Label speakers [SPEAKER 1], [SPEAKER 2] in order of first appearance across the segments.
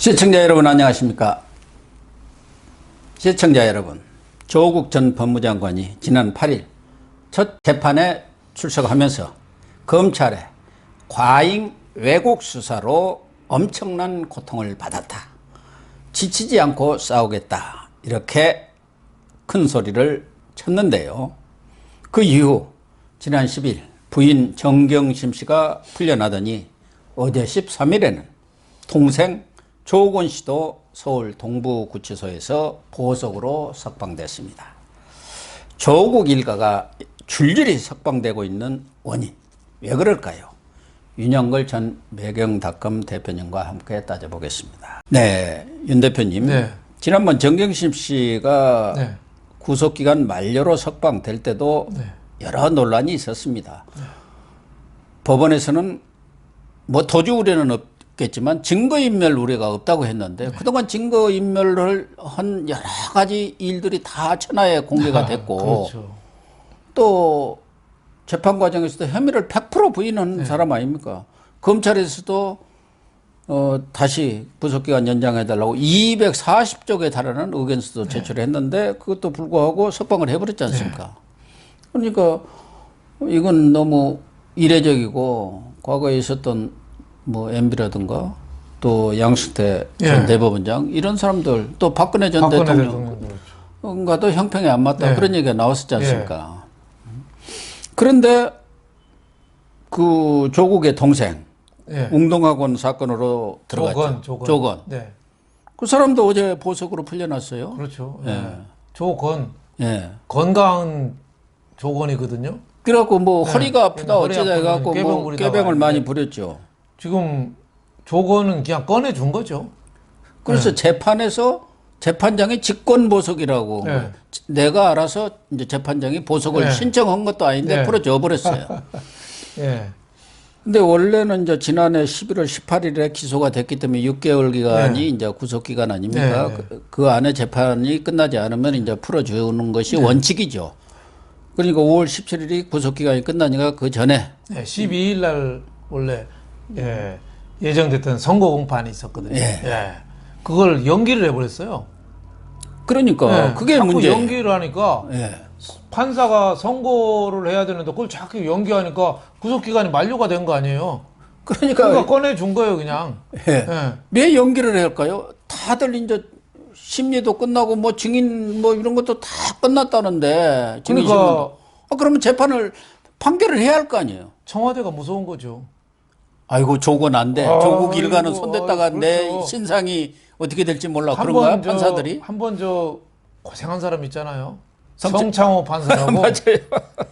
[SPEAKER 1] 시청자 여러분 안녕하십니까? 시청자 여러분, 조국 전 법무장관이 지난 8일 첫 재판에 출석하면서 검찰의 과잉 왜곡 수사로 엄청난 고통을 받았다. 지치지 않고 싸우겠다. 이렇게 큰 소리를 쳤는데요. 그 이후 지난 10일 부인 정경심 씨가 풀려나더니 어제 13일에는 동생 조건 씨도 서울 동부구치소에서 보석으로 석방됐습니다. 조국 일가가 줄줄이 석방되고 있는 원인 왜 그럴까요? 윤영걸 전 매경닷컴 대표님과 함께 따져보겠습니다. 네, 윤 대표님.
[SPEAKER 2] 네.
[SPEAKER 1] 지난번 정경심 씨가
[SPEAKER 2] 네.
[SPEAKER 1] 구속기간 만료로 석방될 때도
[SPEAKER 2] 네.
[SPEAKER 1] 여러 논란이 있었습니다. 법원에서는 뭐 도주 우려는 없 겠지만 증거인멸 우려가 없다고 했는데
[SPEAKER 2] 네.
[SPEAKER 1] 그동안 증거인멸을 한 여러 가지 일들이 다 천하에 공개가 됐고
[SPEAKER 2] 그렇죠.
[SPEAKER 1] 또 재판 과정에서도 혐의를 100% 부인하는
[SPEAKER 2] 네.
[SPEAKER 1] 사람 아닙니까? 검찰에서도 어, 다시 구속기간 연장해달라고 240쪽에 달하는 의견서도
[SPEAKER 2] 네.
[SPEAKER 1] 제출했는데 그것도 불구하고 석방을 해버렸지 않습니까?
[SPEAKER 2] 네.
[SPEAKER 1] 그러니까 이건 너무 이례적이고 과거에 있었던 뭐 MB라든가 또 양승태 전
[SPEAKER 2] 예.
[SPEAKER 1] 대법원장 이런 사람들 또 박근혜 전
[SPEAKER 2] 박근혜
[SPEAKER 1] 대통령
[SPEAKER 2] 대통령도 그렇죠.
[SPEAKER 1] 뭔가도 형평에 안 맞다
[SPEAKER 2] 네.
[SPEAKER 1] 그런 얘기가 나왔었지 않습니까? 그런데 그 조국의 동생
[SPEAKER 2] 예.
[SPEAKER 1] 웅동학원 사건으로 들어갔죠.
[SPEAKER 2] 조건, 조건.
[SPEAKER 1] 조건.
[SPEAKER 2] 네.
[SPEAKER 1] 그 사람도 어제 보석으로 풀려났어요.
[SPEAKER 2] 그렇죠.
[SPEAKER 1] 예.
[SPEAKER 2] 예. 조건
[SPEAKER 1] 예.
[SPEAKER 2] 건강한 조건이거든요.
[SPEAKER 1] 그래갖고 뭐
[SPEAKER 2] 네.
[SPEAKER 1] 허리가 아프다 어쩌다 해갖고 뭐
[SPEAKER 2] 깨병
[SPEAKER 1] 깨병을 많이
[SPEAKER 2] 네.
[SPEAKER 1] 부렸죠.
[SPEAKER 2] 지금 조건은 그냥 꺼내 준 거죠.
[SPEAKER 1] 그래서 재판에서 재판장이 직권 보석이라고
[SPEAKER 2] 네.
[SPEAKER 1] 뭐 내가 알아서 이제 재판장이 보석을
[SPEAKER 2] 네.
[SPEAKER 1] 신청한 것도 아닌데
[SPEAKER 2] 네.
[SPEAKER 1] 풀어줘 버렸어요.
[SPEAKER 2] 예.
[SPEAKER 1] 근데 원래는 이제 지난해 11월 18일에 기소가 됐기 때문에 6개월 기간이 이제 구속 기간 아닙니까?
[SPEAKER 2] 네, 네.
[SPEAKER 1] 그, 그 안에 재판이 끝나지 않으면 이제 풀어주는 것이
[SPEAKER 2] 네.
[SPEAKER 1] 원칙이죠. 그러니까 5월 17일이 구속 기간이 끝나니까 그 전에
[SPEAKER 2] 네. 12일 날 원래 예. 예정됐던 선거 공판이 있었거든요.
[SPEAKER 1] 예.
[SPEAKER 2] 그걸 연기를 해 버렸어요.
[SPEAKER 1] 그러니까
[SPEAKER 2] 네.
[SPEAKER 1] 그게
[SPEAKER 2] 자꾸
[SPEAKER 1] 문제.
[SPEAKER 2] 연기를 하니까
[SPEAKER 1] 예.
[SPEAKER 2] 판사가 선고를 해야 되는데 그걸 자꾸 연기하니까 구속 기간이 만료가 된 거 아니에요.
[SPEAKER 1] 그러니까
[SPEAKER 2] 그러니까 꺼내 준 거예요, 그냥.
[SPEAKER 1] 예.
[SPEAKER 2] 예.
[SPEAKER 1] 왜 연기를 할까요? 다들 이제 심리도 끝나고 뭐 증인 뭐 이런 것도 다 끝났다는데 증인
[SPEAKER 2] 그러니까-
[SPEAKER 1] 신문도. 아, 그러면 재판을 판결을 해야 할 거 아니에요.
[SPEAKER 2] 청와대가 무서운 거죠.
[SPEAKER 1] 아이고 조건 안 돼.
[SPEAKER 2] 아이고,
[SPEAKER 1] 조국 일가는 손댔다가 내
[SPEAKER 2] 그렇죠.
[SPEAKER 1] 신상이 어떻게 될지 몰라
[SPEAKER 2] 한
[SPEAKER 1] 그런 거야
[SPEAKER 2] 번 저-
[SPEAKER 1] 판사들이.
[SPEAKER 2] 한번 저 고생한 사람 있잖아요.
[SPEAKER 1] 성차-
[SPEAKER 2] 성창호 판사라고
[SPEAKER 1] 맞아요.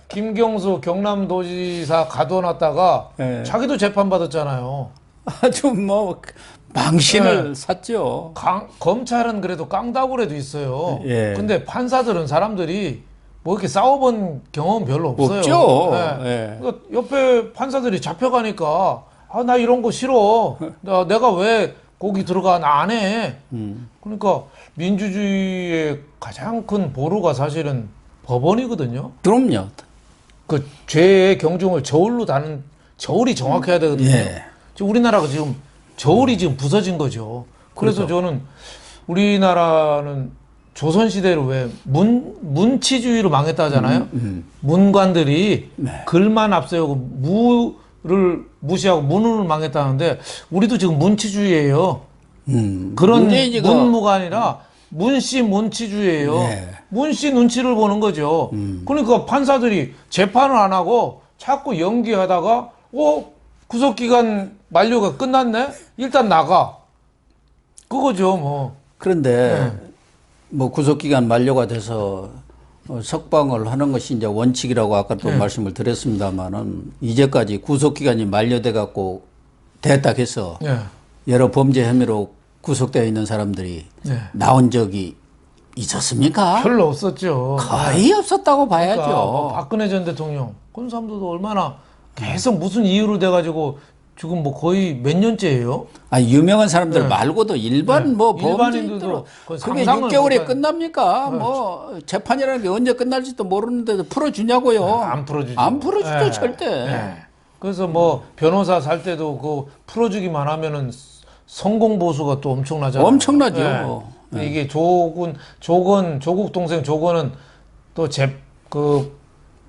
[SPEAKER 2] 김경수 경남도지사 가둬놨다가
[SPEAKER 1] 예.
[SPEAKER 2] 자기도 재판 받았잖아요.
[SPEAKER 1] 아주 뭐 망신을
[SPEAKER 2] 네.
[SPEAKER 1] 샀죠.
[SPEAKER 2] 강- 검찰은 그래도 깡다구레도 있어요.
[SPEAKER 1] 예.
[SPEAKER 2] 근데 판사들은 사람들이 뭐 이렇게 싸워본 경험 별로 없어요.
[SPEAKER 1] 없죠.
[SPEAKER 2] 예.
[SPEAKER 1] 예.
[SPEAKER 2] 그러니까 옆에 판사들이 잡혀가니까 아 나 이런 거 싫어. 나 내가 왜 거기 들어가 나 안 해.
[SPEAKER 1] 음.
[SPEAKER 2] 그러니까 민주주의의 가장 큰 보루가 사실은 법원이거든요.
[SPEAKER 1] 그럼요.
[SPEAKER 2] 그 죄의 경중을 저울로 다는 저울이 정확해야 되거든요.
[SPEAKER 1] 예.
[SPEAKER 2] 지금 우리나라가 지금 저울이 지금 부서진 거죠. 그래서
[SPEAKER 1] 그렇죠.
[SPEAKER 2] 저는 우리나라는 조선 시대로 왜 문 문치주의로 망했다 하잖아요.
[SPEAKER 1] 음.
[SPEAKER 2] 문관들이
[SPEAKER 1] 네.
[SPEAKER 2] 글만 앞세우고 무 를 무시하고 문을 망했다는데 우리도 지금 문치주의예요.
[SPEAKER 1] 음.
[SPEAKER 2] 그런
[SPEAKER 1] 문재인이가
[SPEAKER 2] 문무가 아니라 문씨 문치주의예요.
[SPEAKER 1] 네.
[SPEAKER 2] 문씨 눈치를 보는 거죠.
[SPEAKER 1] 음.
[SPEAKER 2] 그러니까 판사들이 재판을 안 하고 자꾸 연기하다가 어 구속 기간 만료가 끝났네. 일단 나가. 그거죠, 뭐.
[SPEAKER 1] 그런데
[SPEAKER 2] 네.
[SPEAKER 1] 뭐 구속 기간 만료가 돼서 어, 석방을 하는 것이 이제 원칙이라고 아까도
[SPEAKER 2] 네.
[SPEAKER 1] 말씀을 드렸습니다만은 이제까지 구속 기간이 만료돼 갖고 됐다 해서
[SPEAKER 2] 예.
[SPEAKER 1] 여러 범죄 혐의로 구속되어 있는 사람들이
[SPEAKER 2] 네.
[SPEAKER 1] 나온 적이 있었습니까?
[SPEAKER 2] 별로 없었죠.
[SPEAKER 1] 거의 없었다고 봐야죠.
[SPEAKER 2] 그러니까 뭐 박근혜 전 대통령 그런 사람들도 얼마나 계속 무슨 이유로 돼가지고 지금 뭐 거의 몇 년째예요.
[SPEAKER 1] 아 유명한 사람들 말고도 일반
[SPEAKER 2] 네.
[SPEAKER 1] 뭐
[SPEAKER 2] 일반인들도
[SPEAKER 1] 범죄인들
[SPEAKER 2] 거의
[SPEAKER 1] 그게
[SPEAKER 2] 상상을
[SPEAKER 1] 6개월에
[SPEAKER 2] 못한-
[SPEAKER 1] 끝납니까? 뭐 재판이라는 게 언제 끝날지도 모르는데도 풀어주냐고요?
[SPEAKER 2] 안 풀어주죠.
[SPEAKER 1] 안 풀어주죠
[SPEAKER 2] 예.
[SPEAKER 1] 절대.
[SPEAKER 2] 예. 그래서 뭐 변호사 살 때도 그 풀어주기만 하면은 성공 보수가 또 엄청나잖아요.
[SPEAKER 1] 엄청나죠.
[SPEAKER 2] 네. 이게 조군 조건 조국 동생 조건은 또재그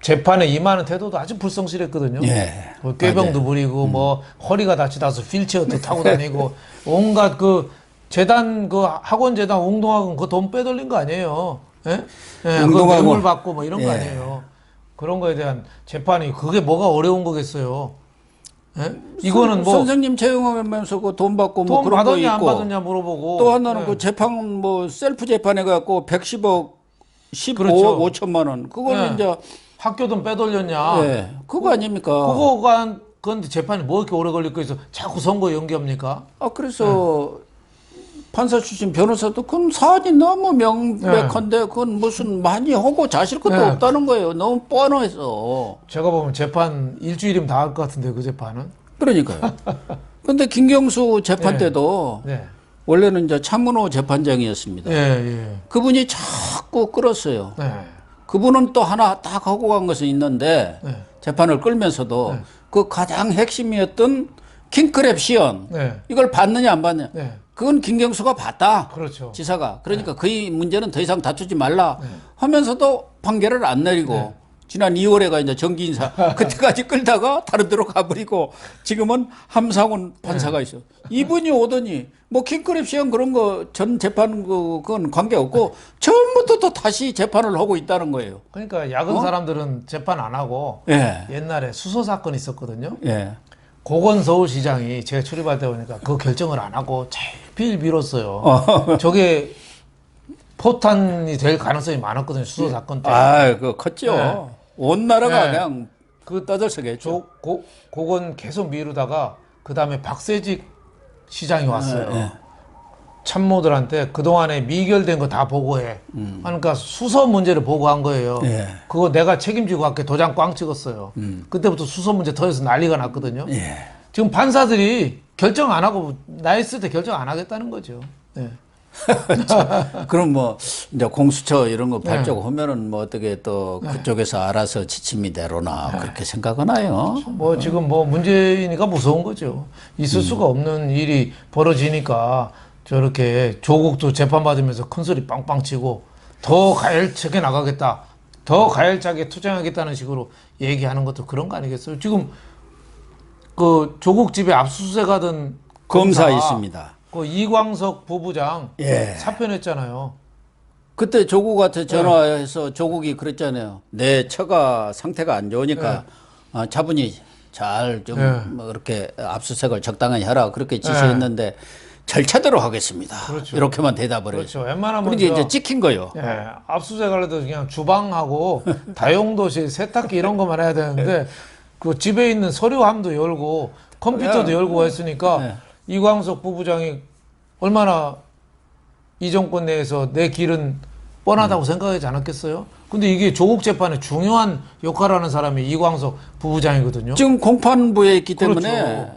[SPEAKER 2] 재판에 임하는 태도도 아주 불성실했거든요.
[SPEAKER 1] 예.
[SPEAKER 2] 뭐 꾀병도 부리고 뭐 허리가 다치다서 휠체어도 타고 다니고 온갖 그 재단 그 학원 재단 웅동학원 그 돈 빼돌린 거 아니에요. 예? 예, 그
[SPEAKER 1] 웅동학원.
[SPEAKER 2] 뇌물 받고 뭐 이런 거
[SPEAKER 1] 예.
[SPEAKER 2] 아니에요. 그런 거에 대한 재판이 그게 뭐가 어려운 거겠어요. 예? 이거는 뭐
[SPEAKER 1] 선생님 채용하면서 그 돈 받고
[SPEAKER 2] 뭐돈
[SPEAKER 1] 그런 거
[SPEAKER 2] 받았냐 안
[SPEAKER 1] 있고
[SPEAKER 2] 받았냐 물어보고
[SPEAKER 1] 또 하나는
[SPEAKER 2] 예.
[SPEAKER 1] 그 재판 뭐 셀프 재판해 갖고 110억 15억
[SPEAKER 2] 그렇죠.
[SPEAKER 1] 5천만 원 그거는
[SPEAKER 2] 예.
[SPEAKER 1] 이제
[SPEAKER 2] 학교 돈 빼돌렸냐
[SPEAKER 1] 예. 그거 아닙니까?
[SPEAKER 2] 그거가 그런데 재판이 뭐 이렇게 오래 걸릴 거 있어 자꾸 선거 연기합니까?
[SPEAKER 1] 아 그래서 판사 출신 변호사도 그건 사안이 너무 명백한데 그건 무슨 많이 하고 자실 것도
[SPEAKER 2] 네.
[SPEAKER 1] 없다는 거예요. 너무 뻔해서.
[SPEAKER 2] 제가 보면 재판 일주일이면 다 할 것 같은데 그 재판은
[SPEAKER 1] 그러니까요. 근데 김경수 재판 때도
[SPEAKER 2] 네.
[SPEAKER 1] 원래는 이제 차문호 재판장이었습니다.
[SPEAKER 2] 예, 예.
[SPEAKER 1] 그분이 자꾸 끌었어요.
[SPEAKER 2] 네.
[SPEAKER 1] 그분은 또 하나 딱 하고 간 것은 있는데
[SPEAKER 2] 네.
[SPEAKER 1] 재판을 끌면서도 그 가장 핵심이었던 킹크랩 시연
[SPEAKER 2] 네.
[SPEAKER 1] 이걸 받느냐 안 받느냐
[SPEAKER 2] 네.
[SPEAKER 1] 그건 김경수가 봤다.
[SPEAKER 2] 그렇죠.
[SPEAKER 1] 지사가 그러니까 그 문제는 더 이상 다투지 말라 하면서도 판결을 안 내리고 지난 2월에가 이제 정기 인사 그때까지 끌다가 다른 데로 가버리고 지금은 함상훈 판사가 있어 이분이 오더니 뭐 킹크랩 시험 그런 거 전 재판 그 그건 관계 없고 처음부터 또 다시 재판을 하고 있다는 거예요.
[SPEAKER 2] 그러니까 야근
[SPEAKER 1] 어?
[SPEAKER 2] 사람들은 재판 안 하고
[SPEAKER 1] 예,
[SPEAKER 2] 옛날에 수소 사건 있었거든요.
[SPEAKER 1] 예.
[SPEAKER 2] 고건 서울시장이 제가 출입할 때 보니까 그 결정을 안 하고 제일 빌었어요. 저게 포탄이 될 가능성이 많았거든요. 수소 사건 때.
[SPEAKER 1] 아, 그 컸죠.
[SPEAKER 2] 네.
[SPEAKER 1] 온 나라가
[SPEAKER 2] 네.
[SPEAKER 1] 그냥 그 떠들썩했죠.
[SPEAKER 2] 조, 고, 그건 계속 미루다가 그 다음에 박세직 시장이 왔어요.
[SPEAKER 1] 네, 네.
[SPEAKER 2] 참모들한테 그동안에 미결된 거 다 보고해. 그러니까 수소 문제를 보고한 거예요.
[SPEAKER 1] 예.
[SPEAKER 2] 그거 내가 책임지고 갈게 도장 꽝 찍었어요. 그때부터 수소 문제 터져서 난리가 났거든요.
[SPEAKER 1] 예.
[SPEAKER 2] 지금 판사들이 결정 안 하고 나 있을 때 결정 안 하겠다는 거죠. 네.
[SPEAKER 1] 그럼 뭐 이제 공수처 이런 거
[SPEAKER 2] 네.
[SPEAKER 1] 발족 하면은 뭐 어떻게 또 그쪽에서 알아서 지침이 내로나 그렇게 생각하나요?
[SPEAKER 2] 뭐 지금 뭐 문재인이가 무서운 거죠. 있을 수가 없는 일이 벌어지니까 저렇게 조국도 재판 받으면서 큰 소리 빵빵 치고 더 가열차게 나가겠다. 더 가열차게 투쟁하겠다는 식으로 얘기하는 것도 그런 거 아니겠어요? 지금 그 조국 집에 압수수색 하던
[SPEAKER 1] 검사
[SPEAKER 2] 검사가
[SPEAKER 1] 있습니다.
[SPEAKER 2] 그 이광석 부부장
[SPEAKER 1] 예.
[SPEAKER 2] 사표냈잖아요.
[SPEAKER 1] 그때 조국한테 전화해서 조국이 그랬잖아요. 내 처가 상태가 안 좋으니까 아, 차분히 잘좀
[SPEAKER 2] 네.
[SPEAKER 1] 뭐 이렇게 압수색을 적당히 하라 그렇게 지시했는데 절차대로 하겠습니다.
[SPEAKER 2] 그렇죠.
[SPEAKER 1] 이렇게만 대답을 해요.
[SPEAKER 2] 그렇죠. 웬만하면
[SPEAKER 1] 그런데
[SPEAKER 2] 저-
[SPEAKER 1] 이제 찍힌 거요.
[SPEAKER 2] 예, 압수수색하려도 그냥 주방하고 다용도실, 세탁기 이런 것만 해야 되는데 그 집에 있는 서류함도 열고 컴퓨터도 열고 했으니까
[SPEAKER 1] 네.
[SPEAKER 2] 이광석 부부장이 얼마나 이 정권 내에서 내 길은
[SPEAKER 1] 음.
[SPEAKER 2] 뻔하다고 생각하지 않았겠어요? 근데 이게 조국 재판에 중요한 역할을 하는 사람이 이광석 부부장이거든요.
[SPEAKER 1] 지금 공판부에 있기
[SPEAKER 2] 그렇죠.
[SPEAKER 1] 때문에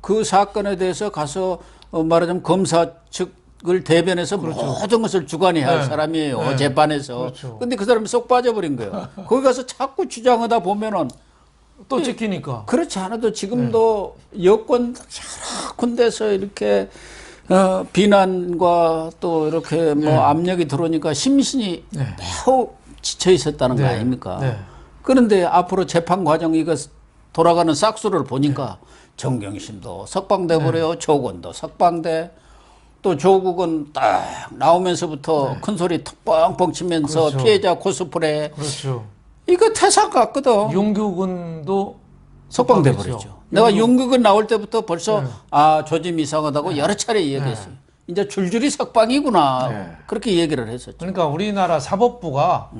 [SPEAKER 1] 그 사건에 대해서 가서 어, 말하자면 검사 측을 대변해서 모든 것을 주관해야 할
[SPEAKER 2] 네.
[SPEAKER 1] 사람이에요
[SPEAKER 2] 네.
[SPEAKER 1] 재판에서.
[SPEAKER 2] 그렇죠.
[SPEAKER 1] 근데 그 사람이 쏙 빠져버린 거예요. 거기 가서 자꾸 주장하다 보면은
[SPEAKER 2] 또 찍히니까.
[SPEAKER 1] 그렇지 않아도 지금도 여권 여러 군데서 이렇게 어, 비난과 또 이렇게 뭐 압력이 들어오니까 심신이
[SPEAKER 2] 네.
[SPEAKER 1] 매우 지쳐 있었다는 거
[SPEAKER 2] 네.
[SPEAKER 1] 아닙니까?
[SPEAKER 2] 네.
[SPEAKER 1] 그런데 앞으로 재판 과정 이거 돌아가는 싹수를 보니까 정경심도 석방돼 버려요. 조건도 석방돼. 또 조국은 딱 나오면서부터 큰 소리 턱뻥뻥 치면서
[SPEAKER 2] 그렇죠.
[SPEAKER 1] 피해자 코스프레
[SPEAKER 2] 그렇죠.
[SPEAKER 1] 이거 태산 같거든.
[SPEAKER 2] 윤규근도
[SPEAKER 1] 석방돼. 버렸죠. 내가 윤극은 나올 때부터 벌써
[SPEAKER 2] 네.
[SPEAKER 1] 아 조짐 이상하다고 여러 차례 얘기했어요. 이제 줄줄이 석방이구나
[SPEAKER 2] 네.
[SPEAKER 1] 그렇게 얘기를 했었죠.
[SPEAKER 2] 그러니까 우리나라 사법부가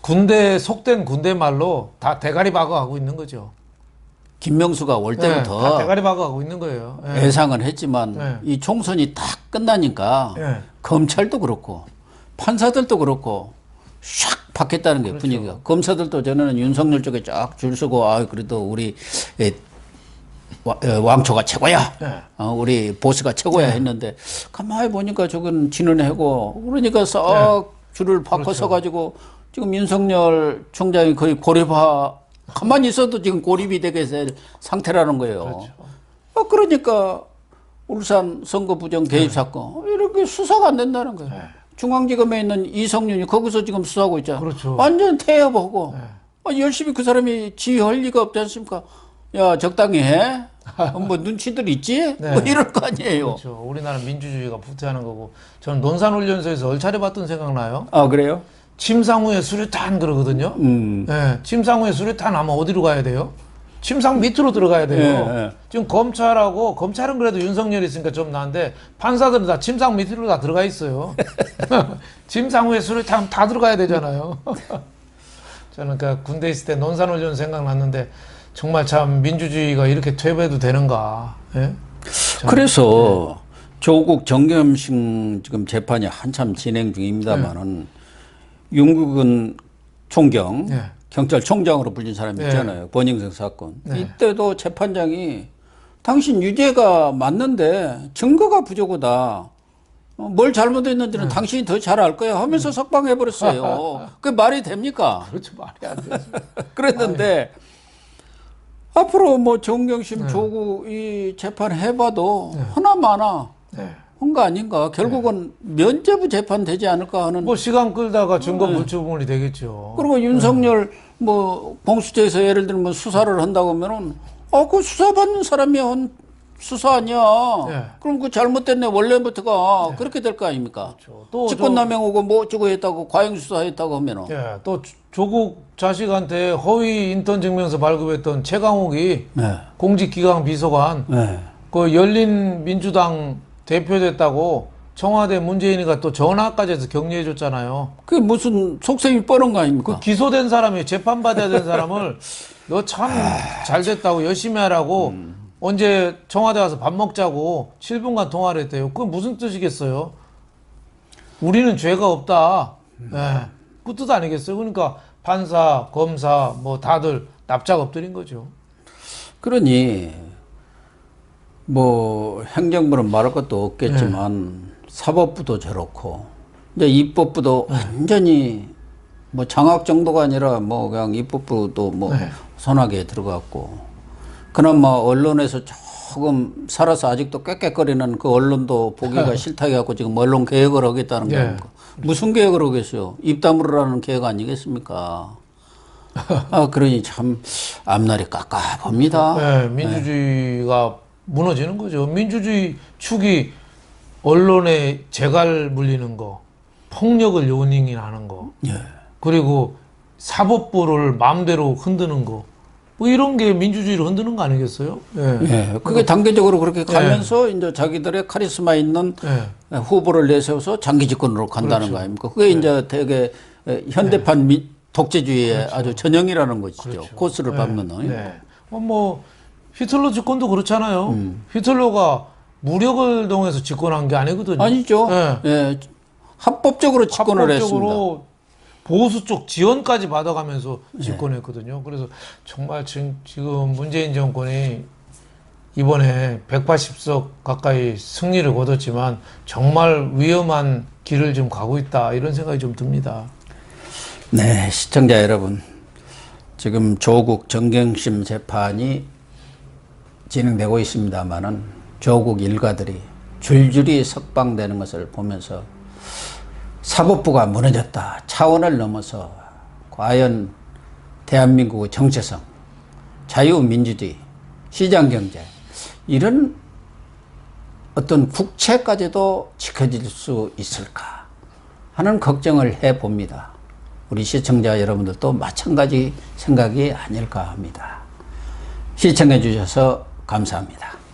[SPEAKER 2] 군대 속된 군대 말로 다 대가리 박아가고 있는 거죠.
[SPEAKER 1] 김명수가 올
[SPEAKER 2] 네, 다
[SPEAKER 1] 때부터
[SPEAKER 2] 대가리 박아가고 있는 거예요. 예.
[SPEAKER 1] 예상은 했지만
[SPEAKER 2] 네.
[SPEAKER 1] 이 총선이 딱 끝나니까
[SPEAKER 2] 예.
[SPEAKER 1] 검찰도 그렇고 판사들도 그렇고 샥 바뀌었다는 게
[SPEAKER 2] 그렇죠.
[SPEAKER 1] 분위기가 검사들도 저는 윤석열 쪽에 쫙 줄 서고 아 그래도 우리 에, 와- 어, 왕초가 최고야
[SPEAKER 2] 네.
[SPEAKER 1] 어, 우리 보스가 최고야 했는데 가만히 보니까 저건 지는 해고 그러니까 싹
[SPEAKER 2] 네.
[SPEAKER 1] 줄을 바꿔
[SPEAKER 2] 그렇죠.
[SPEAKER 1] 서 가지고 지금 윤석열 총장이 거의 고립화 가만히 있어도 지금 고립이 되게 될 상태라는 거예요.
[SPEAKER 2] 그렇죠.
[SPEAKER 1] 어, 그러니까 울산 선거 부정 개입 사건 이렇게 수사가 안 된다는 거예요. 중앙지검에 있는 이성윤이 거기서 지금 수사하고 있잖아.
[SPEAKER 2] 그렇죠.
[SPEAKER 1] 완전 태업하고 아, 열심히 그 사람이 지휘할 리가 없지 않습니까? 야 적당히 해. 어, 뭐 눈치들 있지? 뭐 이럴 거 아니에요.
[SPEAKER 2] 그렇죠. 우리나라 민주주의가 부패하는 거고 저는 논산훈련소에서 얼차려 봤던 생각 나요.
[SPEAKER 1] 아 그래요?
[SPEAKER 2] 침상 후에 수류탄 그러거든요.
[SPEAKER 1] 음.
[SPEAKER 2] 예, 침상 후에 수류탄 하면 어디로 가야 돼요? 침상 밑으로 들어가야 돼요.
[SPEAKER 1] 예, 예.
[SPEAKER 2] 지금 검찰하고 검찰은 그래도 윤석열이 있으니까 좀 나은데 판사들은 다 침상 밑으로 다 들어가 있어요. 침상 후에 수류탄 다 들어가야 되잖아요. 저는 그 군대 있을 때 논산훈련 생각났는데 정말 참 민주주의가 이렇게 퇴보해도 되는가? 예?
[SPEAKER 1] 그래서 조국 정겸식 지금 재판이 한참 진행 중입니다만은 윤국은 총경
[SPEAKER 2] 네.
[SPEAKER 1] 경찰총장으로 불린 사람이
[SPEAKER 2] 네.
[SPEAKER 1] 있잖아요. 권영생 사건. 이때도 재판장이 당신 유죄가 맞는데 증거가 부족하다. 어, 뭘 잘못했는지는 당신이 더 잘 알 거야 하면서 석방해 버렸어요. 그게 말이 됩니까?
[SPEAKER 2] 그렇죠 말이 안 되죠.
[SPEAKER 1] 그랬는데 앞으로 뭐 정경심 조국 이 재판 해봐도 하나마나
[SPEAKER 2] 네.
[SPEAKER 1] 한거 아닌가? 결국은 면죄부 재판 되지 않을까 하는.
[SPEAKER 2] 뭐 시간 끌다가 증거 불충분이 되겠죠.
[SPEAKER 1] 그리고 윤석열 뭐 공수처에서 예를 들면 수사를 한다고 하면은 아그 수사 받는 사람이 한 수사 아니야.
[SPEAKER 2] 네.
[SPEAKER 1] 그럼 그 잘못됐네 원래부터가 그렇게 될 거 아닙니까?
[SPEAKER 2] 그렇죠. 또
[SPEAKER 1] 직권남용 오고 뭐 어쩌고 했다고 과잉 수사 했다고 하면은
[SPEAKER 2] 예, 또 조- 조국 자식한테 허위 인턴 증명서 발급했던 최강욱이
[SPEAKER 1] 네.
[SPEAKER 2] 공직기강 비서관
[SPEAKER 1] 네.
[SPEAKER 2] 그 열린 민주당 대표 됐다고 청와대 문재인이가 또 전화까지 해서 격려해 줬잖아요.
[SPEAKER 1] 그게 무슨 속셈이 뻔한 거 아닙니까?
[SPEAKER 2] 그 기소된 사람이 재판 받아야 되는 사람을 너 참 잘 됐다고 열심히 하라고 언제 청와대 와서 밥 먹자고 7분간 통화를 했대요. 그건 무슨 뜻이겠어요? 우리는 죄가 없다. 예. 그 뜻 아니겠어요? 그러니까 판사, 검사 뭐 다들 납작 엎드린 거죠.
[SPEAKER 1] 그러니 뭐 행정부는 말할 것도 없겠지만 사법부도 저렇고 이제 입법부도 완전히 뭐 장악 정도가 아니라 뭐 그냥 입법부도 뭐
[SPEAKER 2] 네.
[SPEAKER 1] 손하게 들어갔고 그나마 언론에서 조금 살아서 아직도 꽥꽥거리는 그 언론도 보기가 싫다 해갖고 지금 언론 개혁을 하겠다는
[SPEAKER 2] 네.
[SPEAKER 1] 겁니까? 무슨 개혁을 하겠어요? 입 다물으라는 개혁 아니겠습니까? 아 그러니 참 앞날이 깝깝합니다.
[SPEAKER 2] 네, 민주주의가 무너지는 거죠. 민주주의 축이 언론에 재갈 물리는 거, 폭력을 요닝하는 거,
[SPEAKER 1] 예.
[SPEAKER 2] 그리고 사법부를 마음대로 흔드는 거, 뭐 이런 게 민주주의를 흔드는 거 아니겠어요? 예.
[SPEAKER 1] 예, 그게 단계적으로 그렇게 가면서 이제 자기들의 카리스마 있는
[SPEAKER 2] 예.
[SPEAKER 1] 후보를 내세워서 장기 집권으로 간다는 거 아닙니까? 그게 이제 되게 에, 현대판 미- 독재주의의 아주 전형이라는 것이죠. 코스를 밟는.
[SPEAKER 2] 네. 어, 뭐 히틀러 집권도 그렇잖아요.
[SPEAKER 1] 음.
[SPEAKER 2] 히틀러가 무력을 동해서 집권한 게 아니거든요.
[SPEAKER 1] 아니죠.
[SPEAKER 2] 예.
[SPEAKER 1] 예, 합법적으로 집권을 했습니다.
[SPEAKER 2] 합법적으로 보수 쪽 지원까지 받아가면서 집권했거든요. 그래서 정말 지금, 지금 문재인 정권이 이번에 180석 가까이 승리를 거뒀지만 정말 위험한 길을 좀 가고 있다 이런 생각이 좀 듭니다.
[SPEAKER 1] 네, 시청자 여러분. 지금 조국 정경심 재판이 진행되고 있습니다만은 조국 일가들이 줄줄이 석방되는 것을 보면서 사법부가 무너졌다. 차원을 넘어서 과연 대한민국의 정체성, 자유민주주의, 시장경제 이런 어떤 국채까지도 지켜질 수 있을까 하는 걱정을 해 봅니다. 우리 시청자 여러분들도 마찬가지 생각이 아닐까 합니다. 시청해 주셔서 감사합니다.